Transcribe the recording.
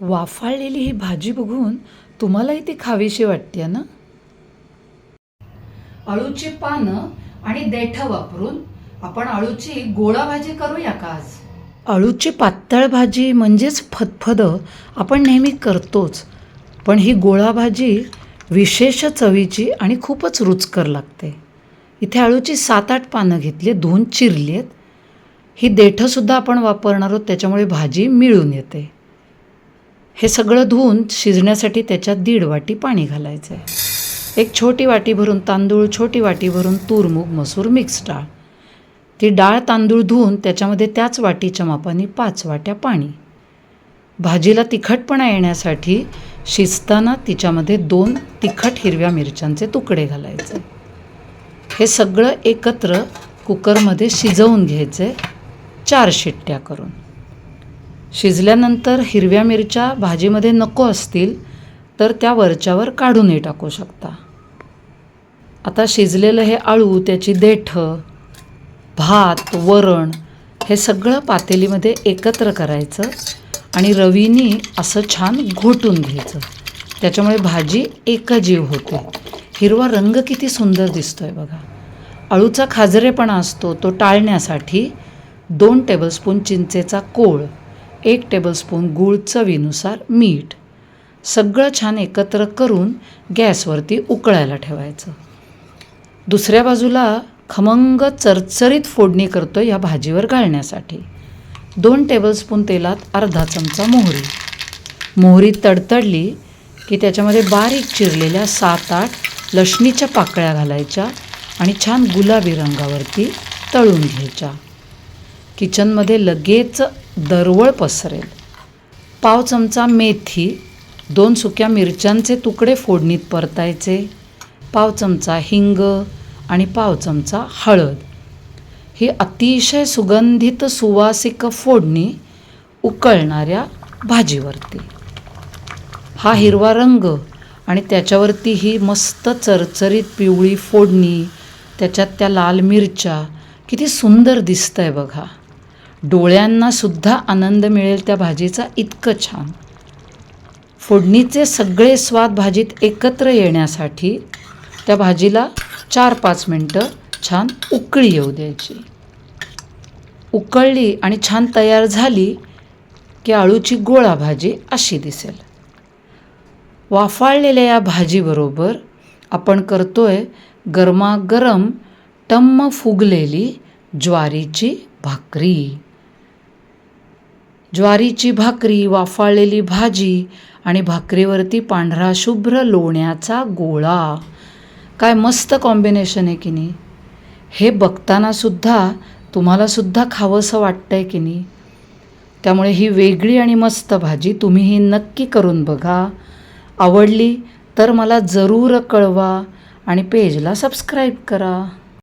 वाफाळलेली ही भाजी बघून तुम्हालाही ती खावीशी वाटते ना? अळूची पानं आणि देठं वापरून आपण अळूची गोळा भाजी करूया का आज? अळूची पातळ भाजी म्हणजेच फदफद आपण नेहमी करतोच पण ही गोळा भाजी विशेष चवीची आणि खूपच रुचकर लागते. इथे अळूची सात आठ पानं घेतली धुवून चिरली आहेत ही देठंसुद्धा आपण वापरणार आहोत त्याच्यामुळे भाजी मिळून येते. हे सगळं धुवून शिजण्यासाठी त्याच्यात दीड वाटी पाणी घालायचं आहे एक छोटी वाटी भरून तांदूळ छोटी वाटी भरून तूरमूग मसूर मिक्स डाळ. ती डाळ तांदूळ धुवून त्याच्यामध्ये त्याच वाटीच्या मापाने पाच वाट्या पाणी. भाजीला तिखटपणा येण्यासाठी शिजताना तिच्यामध्ये दोन तिखट हिरव्या मिरच्यांचे तुकडे घालायचे. हे सगळं एकत्र कुकरमध्ये शिजवून घ्यायचे चार शिट्ट्या करून. शिजल्यानंतर हिरव्या मिरच्या भाजीमध्ये नको असतील तर त्या वरच्यावर काढूनही टाकू शकता. आता शिजलेलं हे आळू त्याची देठं भात वरण हे सगळं पातेलीमध्ये एकत्र करायचं आणि रवीनी असं छान घोटून घ्यायचं. त्याच्यामुळे भाजी एकजीव होते. हिरवा रंग किती सुंदर दिसतो आहे बघा. अळूचा खाजरेपणा असतो तो टाळण्यासाठी दोन टेबलस्पून चिंचेचा कोळ एक टेबलस्पून गूळ चवीनुसार मीठ. सगळं छान एकत्र करून गॅसवरती उकळायला ठेवायचं. दुसऱ्या बाजूला खमंग चरचरीत फोडणी करतो या भाजीवर घालण्यासाठी. दोन टेबलस्पून तेलात अर्धा चमचा मोहरी. मोहरी तडतडली की त्याच्यामध्ये बारीक चिरलेल्या सात आठ लसणीच्या पाकळ्या घालायच्या आणि छान गुलाबी रंगावरती तळून घ्यायच्या. किचनमध्ये लगेच दरवळ पसरेल. पाव चमचा मेथी दोन सुक्या मिरच्यांचे तुकडे फोडणीत परतायचे पाव चमचा हिंग आणि पाव चमचा हळद. ही अतिशय सुगंधित सुवासिक फोडणी उकळणाऱ्या भाजीवरती. हा हिरवा रंग आणि त्याच्यावरती ही मस्त चरचरीत पिवळी फोडणी त्याच्यात त्या लाल मिरच्या किती सुंदर दिसतं आहे बघा. डोळ्यांना सुद्धा आनंद मिळेल त्या भाजीचा. इतकं छान. फोडणीचे सगळे स्वाद भाजीत एकत्र येण्यासाठी त्या भाजीला चार पाच मिनटं छान उकळी येऊ द्यायची. उकळली आणि छान तयार झाली की आळूची गोळा भाजी अशी दिसेल. वाफाळलेल्या या भाजीबरोबर आपण करतोय गरमागरम टम्म फुगलेली ज्वारीची भाकरी. ज्वारीची भाकरी वाफाळलेली भाजी आणि भाकरीवरती पांढरा शुभ्र लोण्याचा गोळा. काय मस्त कॉम्बिनेशन आहे की नाही? हे बघतानासुद्धा तुम्हालासुद्धा खावंसं वाटतं आहे की नाही? त्यामुळे ही वेगळी आणि मस्त भाजी तुम्ही ही नक्की करून बघा. आवडली तर मला जरूर कळवा आणि पेजला सबस्क्राईब करा.